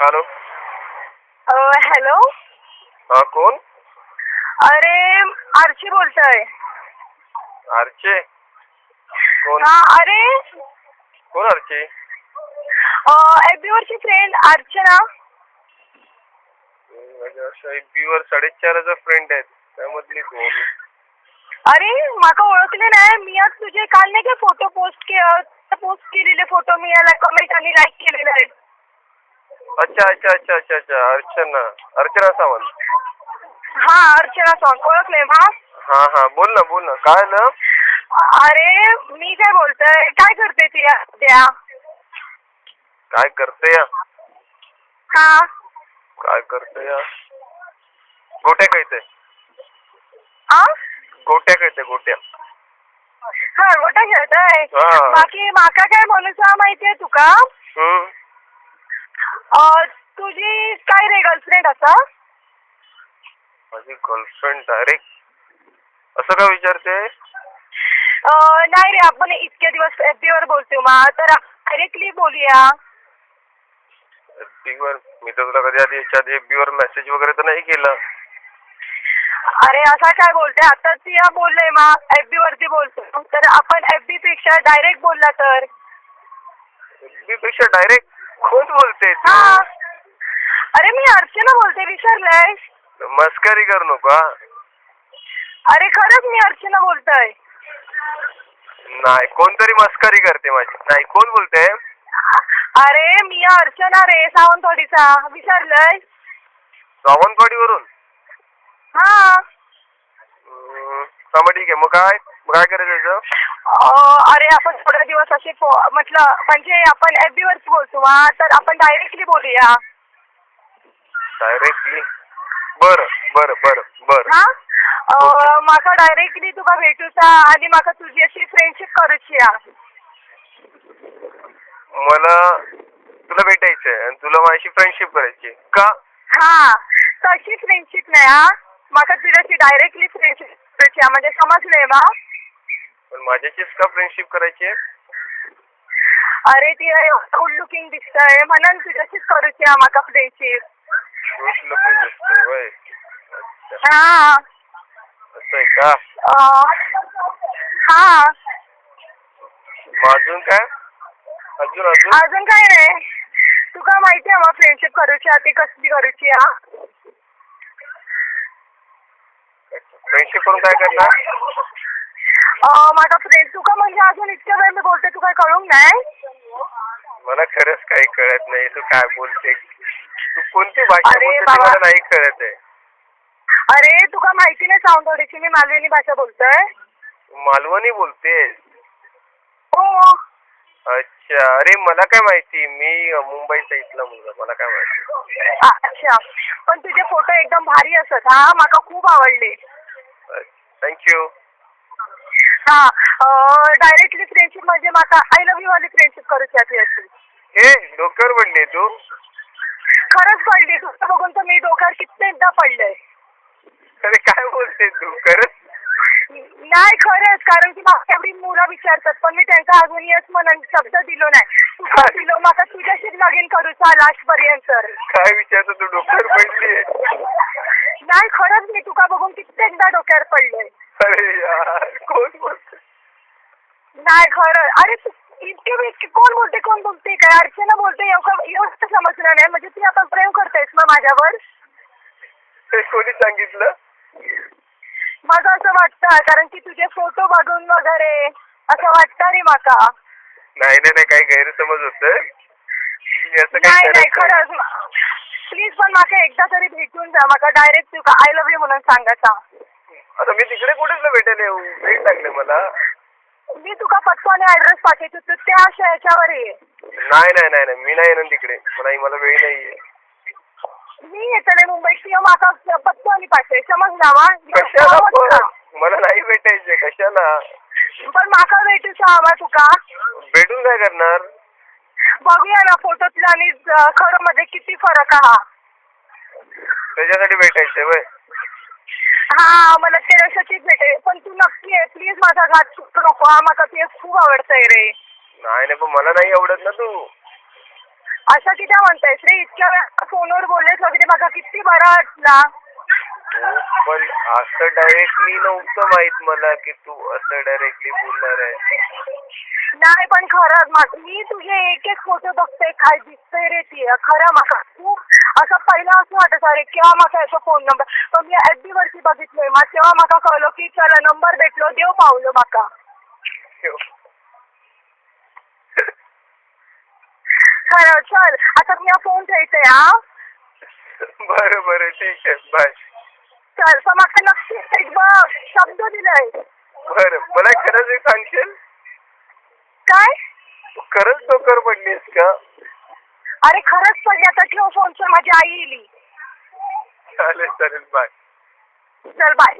Hello hello हा कोण? अरे आरची बोलतोय. आरचे कोण? हा अरे? कोण आरचे एफ बी वरची फ्रेंड अर्चना माझ्या वर साडेचार फ्रेंड आहेत. त्यामधली अरे माका ओळखले नाही. मी आज तुझे काल नाही का फोटो पोस्ट के पोस्ट केलेले फोटो मी याला कमेंट आणि लाईक केलेले आहेत. अच्छा अच्छा अच्छा अच्छा अच्छा. अर्चना अर्चना सावंत. हा अर्चना सॉन्ग ओळखले मा हा हा. बोल ना बोल ना. काय ना अरे मी काय बोलतोय? काय करते ती द्या काय करते या? हा. काय करते या? गोट्या खायचंय. आ? गोट्या खायचंय गोट्या. हा गोटा खेळतोय. हा. बाकी माका काय म्हणूचा माहितीये तुका? हम्म. अं, तुझी काय रे गर्लफ्रेंड असा माझी गर्लफ्रेंड डायरेक्ट असं का विचारते? अं, नाही रे आपण इतके दिवस एफ वर बोलतो मा तर डायरेक्टली बोलूया. FB वर? मी तर तुला कधी आधी याच्या आधी FB वर मेसेज वगैरे तर नाही केला. अरे असा काय बोलते आता ती या बोललोय मा एफ बी वरती बोलतो तर आपण एफ बी पेक्षा डायरेक्ट बोलला तर? FB पेक्षा डायरेक्ट कोण बोलते तू? हा. अरे मी अर्चना बोलते विसरलंय मस्करी करू नको हा. अरे खरंच मी अर्चना बोलतोय. नाही कोणतरी मस्करी करते माझी. नाही कोण बोलते अरे मी अर्चना रे सावंतवाडीचा. विसरलंय सावंतवाडीवरून? हा. हा मग ठीक आहे. मग काय? मग काय करायचं याचं? अं, अरे आपण थोडे दिवस असे फो- म्हटलं म्हणजे आपण एफ बी वरच बोलतो. तर आपण डायरेक्टली बोलूया. डायरेक्टली बर बर बर बर. हा? अं, म्हाका डायरेक्टली तुका भेटूचा आणि म्हाका तुझी अशी फ्रेंडशिप करूची हा. मला तुला भेटायचंय आणि तुला माझ्याशी फ्रेंडशिप करायची का? हा तशी फ्रेंडशिप नाही हा. म्हाका तुझ्याशी डायरेक्टली फ्रेंडशिप हा. म्हणजे समजलंय बा. पण माझ्याशीच का फ्रेंडशिप करायची आहे? अरे ती गुड लुकिंग दिसतंय. म्हणून तुझ्याशीच करूची हा म्हाका फ्रेंडशिप खूप लपून दिसतोय होय. अच्छा. हा. असं आहे का? अं, हा. मग अजून काय? अजून अजून? अजून काय नाही. तुका माहिती आहे मग फ्रेंडशिप करूची ती कसली करूची हा फ्रेंडशिप करून काय करणार? अं, माझा फ्रेंड तुका म्हणजे अजून इतक्या वेळ मी बोलते तू काय कळून नाही? मला खरंच काही कळत नाही तू काय बोलते? तू कोणती भाषा अरे बोलते ते बाबा. मला नाही कळत आहे. अरे तुका माहिती नाही सावंतवाडीची? मी मालवणी भाषा बोलतोय. तू मालवणी बोलतेस? हो. अच्छा. अरे मला काय माहिती? मी अ, मुंबईचा इथला मुलगा मला काय माहिती? अच्छा. पण तुझे फोटो एकदम भारी असत हा? माका खूप आवडले. थँक्यू हा डायरेक्टली फ्रेंडशिप म्हणजे माका आय लव्ह यू वाली फ्रेंडशिप करूची आहे तुझ्याशी हे डोक्यावर पडले तू. खरंच पडली तुझं बघून तर मी डोक्यावर कित्येकदा पडलंय अरे काय बोलते तू खरंच? नाही खरंच कारण की मागच्या एवढी मुलं विचारतात पण मी त्यांचा अजून येस म्हणून शब्द दिलो नाही. तू काय? दिलो माका तुझ्याशीच लगीन करूचा लास्ट पर्यंत. काय विचारतो तू डोक्यावर पडली नाही खरंच मी तुका बघून कित्येकदा डोक्यावर पडले? अरे यार कोण बोलते? नाही खरं. अरे तू इतके इतके कोण बोलते कोण बोलते? काय अर्चना बोलते एवढं एवढं समजलं नाही. म्हणजे ती आपण प्रेम करतेस मग माझ्यावर? हे कोणी सांगितलं? माझं असं वाटतं कारण की तुझे फोटो बघून वगैरे असं वाटतं रे माका. नाही नाही नाही काही गैरसमज होत मी असं काही नाही नाही करत नाही. खरंच. प्लीज पण माका एकदा तरी भेटून जा. माका डायरेक्ट तुका आय लव्ह यू म्हणून सांगायचा आता मी तिकडे कुठेच ना भेटायला येऊ? भेट लागले मला. मी तुका पत्तो आणि ऍड्रेस पाठवतो. तू त्या अशा याच्यावर ये. नाही नाही नाही नाही. मी नाही येणार तिकडे. मला मला वेळ नाहीये मी येतले मुंबईत किंवा माका पत्तो आणि पाठवे समजला वा कशाला पण? मला नाही भेटायचे. कशाला? पण माका भेटूचा हवा तुका. भेटून काय करणार? बघूया ना फोटोतला आणि खरं मध्ये किती फरक हा. त्याच्यासाठी भेटायचंय वय हा मला त्याच्यासाठीच भेटेल पण तू नक्की आहे प्लीज माझा घाट सुटू नको. हा माका ते खूप आवडतंय रे. नाही नाही पण मला नाही आवडत ना तू. असं किती म्हणतायस रे? इतक्या वेळा फोनवर बोललेस वगैरे बघा किती बरा वाटला. हो पण असं डायरेक्टली नव्हतं माहीत मला की तू असं डायरेक्टली बोलणार आहे नाही पण खरंच मा- मी तुझे एक एक फोटो बघते काय दिसतंय रे ती. खरं माका खूप असं पहिलं असं वाटत अरे केव्हा माका याचा फोन नंबर पण मी एफ बी वरती बघितलंय मग तेव्हा माका कळलं की चला नंबर भेटलो देव पावलो माका. खरं चल. आता मी हा फोन ठेवते हा. बरं बरं. ठीक आहे. बाय नक्की एक बघ. शब्द दिलाय. बरं मला खरंच एक सांगशील? काय? तू खरंच डोकर पडलीस का? अरे खरंच पडली. आता ठेव फोन चल माझी आई येईल चालेल चालेल बाय चल बाय